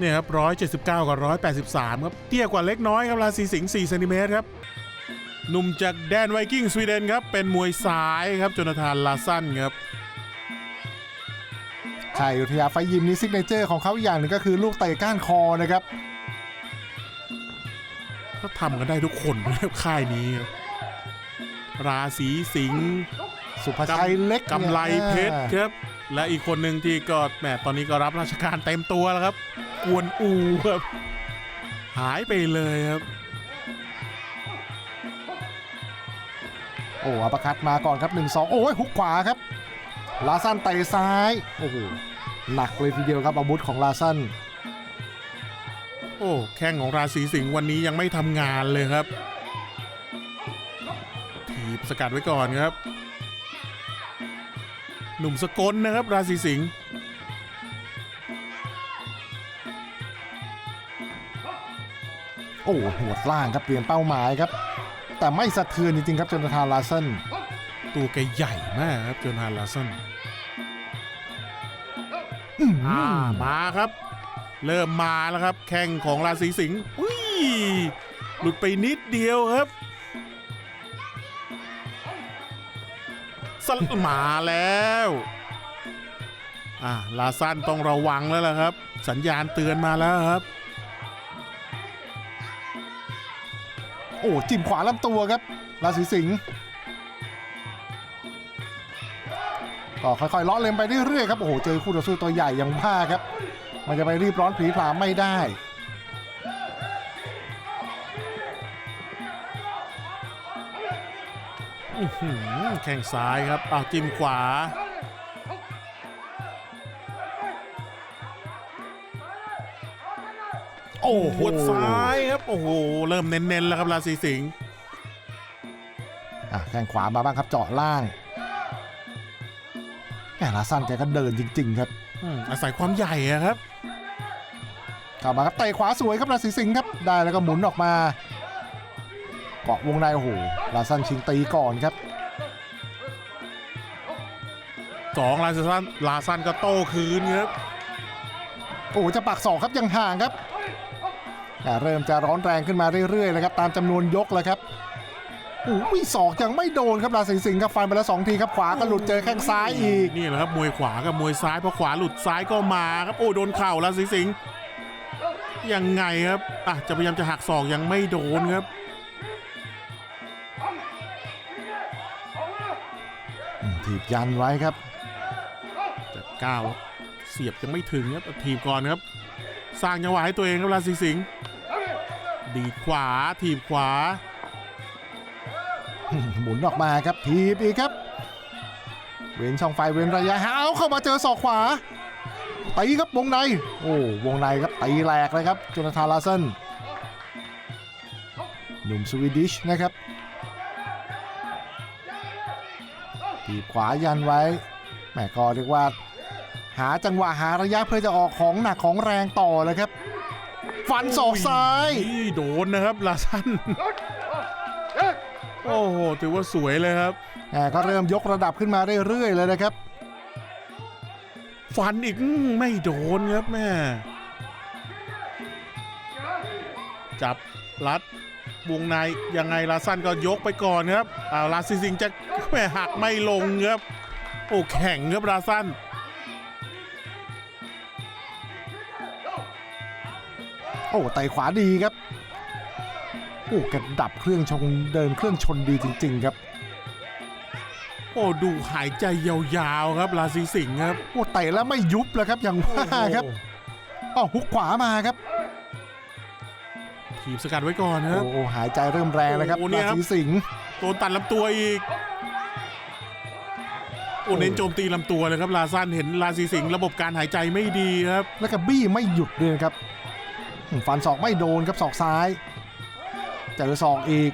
เนี่ยครับ179กับ183ครับเตี้ยกว่าเล็กน้อยครับราศีสิงห์4เซนติเมตรครับหนุ่มจากแดนไวกิ้งสวีเดนครับเป็นมวยซ้ายครับโจนาธานลาซันครับค่ายอุทยาไฟยิมนี้ซิกเนเจอร์ของเขาอีกอย่างหนึ่งก็คือลูกเตะก้านคอนะครับก็ทำกันได้ทุกคนนะครับค่ายนี้ครับราศีสิงห์สุภาชัยเล็กกำไรเพชรเนี่ยครับ และอีกคนหนึ่งที่ก็แหมตอนนี้ก็รับราชการเต็มตัวแล้วครับ กวนอูครับ หายไปเลยครับโอ้อัปเปอร์คัดมาก่อนครับ1 2โอ้ยฮุกขวาครับ ลาซันเตะซ้ายโอ้โหหนักเลยทีเดียวครับอาวุธของลาซันโอ้แข้งของราศีสิงห์วันนี้ยังไม่ทำงานเลยครับ ถีบสกัดไว้ก่อนครับ หนุ่มสกลนะครับ ราศีสิงห์ อ้หัวดล่างครับเปลี่ยนเป้าหมายครับ แต่ไม่สะเทือนจริงๆครับจนทานลาซันตัวแกใหญ่มากครับโจนาธานลาซันอื้อหือ่าอมาครับ เริ่มมาแล้วครับ แข้งของราศีสิงห์อุ้ยหลุดไปนิดเดียวครับสลมาแล้วอ่าลาซันต้องระวังแล้วล่ะครับ สัญญาณเตือนมาแล้วครับ โอ้จิ้มขวาลำตัวครับราศีสิงห์ก็ค่อยๆเลาะเล็มไปเรื่อยๆครับโอ้โหเจอคู่ต่อสู้ตัวใหญ่อย่างผ้าครับ มันจะไปรีบร้อนผีผลาไม่ได้แข้งซ้ายครับอ้าวจิ้มขวา อ้โหหัวดซ้ายครับโอ้โหเริ่มเน้นๆแล้วครับราศีสิงห์อะแข้งขวามาบ้างครับเจาะล่างแหมลาซันแกก็เดินจริง ๆ ครับอืมอาศัยความใหญ่อะครับเข้ามาครับเตะขวาสวยครับราศีสิงห์ครับได้แล้วก็หมุนออกมาเกาะวงในโอ้โหลาซันชิงตีก่อนครับสองลาซันลาซันก็โต้คืนครับโอ้โหจะปักศอกครับยังห่างครับแต่ เริ่มจะร้อนแรงขึ้นมาเรื่อยๆเลยครับตามจำนวนยกแล้วครับโอ้โหศอกยังไม่โดนครับราศีสิงห์ครับฟันไปแล้วสองทีครับขวาก็หลุดเจอแข้งซ้ายอีกนี่แหละครับมวยขวากับมวยซ้ายพอขวาหลุดซ้ายก็มาครับโอ้โดนเข่าราศีสิงห์ยังไงครับอะจะพยายามจะหักศอกยังไม่โดนครับอืมถีบยันไว้ครับจะก้าวเสียบยังไม่ถึงครับทีบก่อนครับ สร้างจังหวะให้ตัวเองครับราศีสิงห์ ดีขวาทีบขวา หมุนออกมาครับถีบอีกครับ เว้นช่องไฟเว้นระยะเอาเข้ามาเจอศอกขวาตีครับวงใน โอ้วงในครับตีแหลกเลยครับโจนาธานลาเซนหนุ่มสวีดิชนะครับถีบขวายันไว้แหมก็เรียกว่า หาจังหวะหาระยะเพื่อจะออกของหนักของแรงต่อเลยครับ ฟันศอกซ้ายนี่โดนนะครับลาซันโอ้โหถือว่าสวยเลยครับแหมก็เริ่มยกระดับขึ้นมาเรื่อยๆเลยนะครับ ฟันอีกอื้อไม่โดนครับแม่ จับรัดวงในยังไงลาซันก็ยกไปก่อนครับอ่าลาซิซิงจะแม่หักไม่ลงครับโอ้แข็งครับลาซัน โอ้ไต่ขวาดีครับโอ้กระดับเครื่องชงเดินเครื่องชนดีจริง ๆ ครับ โอ้ดูหายใจยาวๆครับลาซิสิงห์ครับโอ้เตะแล้วไม่ยุบเลยครับอย่างว่าครับโอ้โหอ้าวฮุกขวามาครับถีบสกัดไว้ก่อนครับโอ้หายใจเริ่มแรงนะครับโอ้เนี่รายครับศีสิงห์โดนตัดลำตัวอีกโอ้เน้นโจมตีลำตัวเลยครับลาซันเห็นลาซิสิงห์ระบบการหายใจไม่ดีครับ แล้วก็บี้ไม่หยุดเลยนะครับอืม ฟันศอกไม่โดนครับศอกซ้ายเจอศอกอีก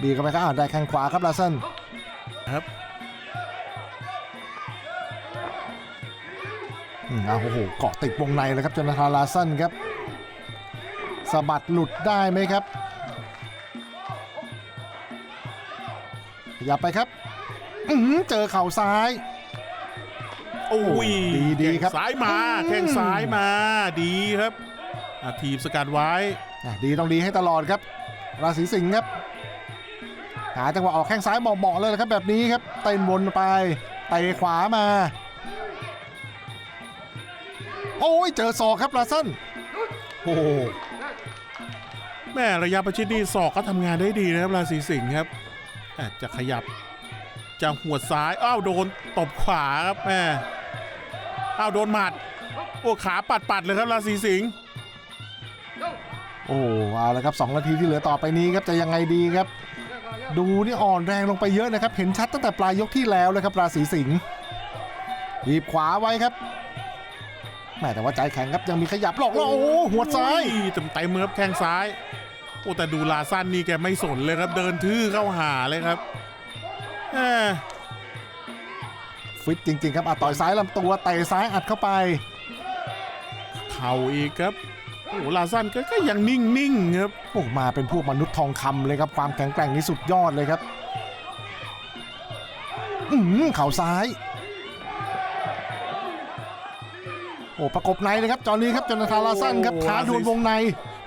บีเข้าไปครับอ่าได้แข้งขวาครับลาเซนครับอืมอ่าโอ้โหเกาะติดวงในเลยครับจนทานลาเซนครับสะบัดหลุดได้ไหมครับขยับไปครับอื้อหือเจอเข่าซ้าย โอ้ยดีดีครับ แข้งซ้ายมาอืมแข้งซ้ายมา ดีครับอะทีมสกัดไว้ อะดีต้องดีให้ตลอดครับ ราศีสิงห์ครับ หาจังหวะออกแข้งซ้ายเหมาะๆเลยนะครับแบบนี้ครับเต้นวนไปเตะขวามา โอ้ยเจอศอกครับลาซันโอ้โหแม่ระยะประชิดนี่ศอกก็ทำงานได้ดีนะครับราศีสิงห์ครับอาจจะขยับ จะหัวดซ้าย อ้าว โดนตบขวาครับแม่ อ้าวโดนหมัด โอ้ขาปัดปัดๆเลยครับราศีสิงห์โอ้เอาละครับสองนาทีที่เหลือต่อไปนี้ครับจะยังไงดีครับ ดูนี่อ่อนแรงลงไปเยอะนะครับ เห็นชัดตั้งแต่ปลายยกที่แล้วเลยครับ ราศีสิงห์หยีบขวาไว้ครับแม่แต่ว่าใจแข็งครับยังมีขยับหลอกแล้วโอ้โหหัวดซ้ายเต็มเต็มๆครับแข้งซ้ายโอ้แต่ดูลาสั้นนี่แกไม่สนเลยครับ เดินทื่อเข้าหาเลยครับแหม ฟิตจริง ๆ ครับอะต่อยซ้ายลำตัวเตะซ้ายอัดเข้าไป เข่าอีกครับโอ้ลาสั้นก็ก็ยังนิ่งๆครับโอ้มาเป็นพวกมนุษย์ทองคำเลยครับ ความแข็งแกร่งนี่สุดยอดเลยครับอืมเข่าซ้าย โอ้ประกบในเลยครับจอห์นนี้ครับจอนาธานลาซันครับโอ้ท้าดวลวงใน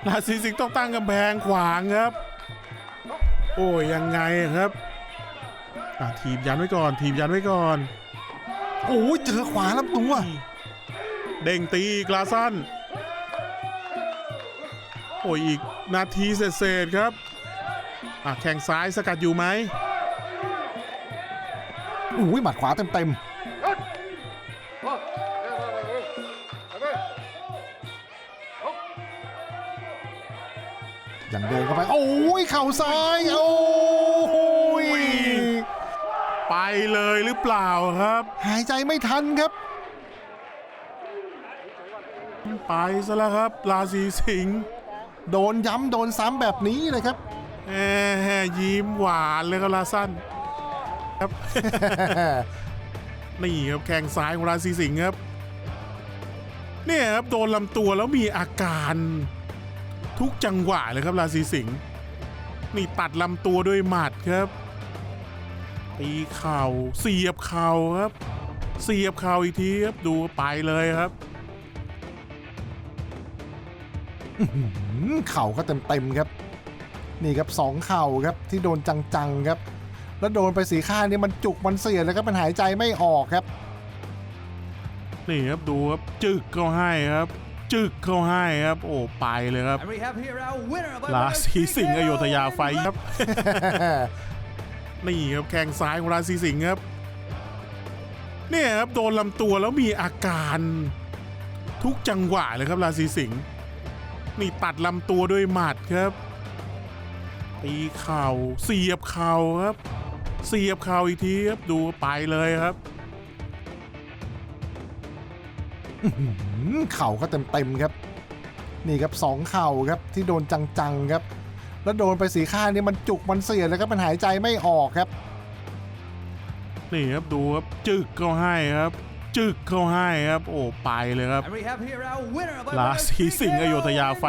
ราศีสิงห์ต้องตั้งกำแพงขวางครับ โอ้ยยังไงครับอะทีมยันไว้ก่อน ทีมยันไว้ก่อน โอ้ยเจอขวาลำตัว เด้งตีอีกลาสั้น โอ้ยอีกนาทีเศษๆครับอะแข้งซ้ายสกัดอยู่ไหมโอ้ยหมัดขวาเต็มๆยังเดินเข้าไป โอ้ยเข่าซ้าย โอ้ย ไปเลยหรือเปล่าครับ หายใจไม่ทันครับ ไปซะแล้วครับราศีสิงห์โดนย้ำโดนซ้ำแบบนี้เลยครับแหมยิ้มหวานเลยครับลาสั้นครับนี่ครับแข้งซ้ายของราศีสิงห์ครับเนี่ยครับโดนลำตัวแล้วมีอาการทุกจังหวะเลยครับราศีสิงห์นี่ตัดลำตัวด้วยหมัดครับ ตีเข่าเสียบเข่าครับ เสียบเข่าอีกทีครับดูไปเลยครับอืมเข่าก็เต็มๆครับ นี่ครับสองเข่าครับที่โดนจังๆครับ แล้วโดนไปสีข้างนี่มันจุกมันเสียดแล้วครับมันหายใจไม่ออกครับนี่ครับดูครับจึกเข้าให้ครับ จึกเข้าให้ครับ โอ้ไปเลยครับ And we have here our winner by ราศี way of สิงห์อโยธยา TKO ไฟครับ นี่ครับแข้งซ้ายของราศีสิงห์ครับเนี่ยครับโดนลำตัวแล้วมีอาการทุกจังหวะเลยครับราศีสิงห์นี่ตัดลำตัวด้วยหมัดครับ ตีเข่าเสียบเข่าครับ เสียบเข่าอีกทีครับดูไปเลยครับเข่าก็เต็มๆครับ นี่ครับสองเข่าครับที่โดนจังๆครับ แล้วโดนไปสีข้างนี่มันจุกมันเสียดแล้วครับมันหายใจไม่ออกครับ นี่ครับดูครับจึกเข้าให้ครับ จึกเข้าให้ครับ โอ้ไปเลยครับ And we have here our winner by way รา of ศีสิงห์อโยธยา TKO ไฟ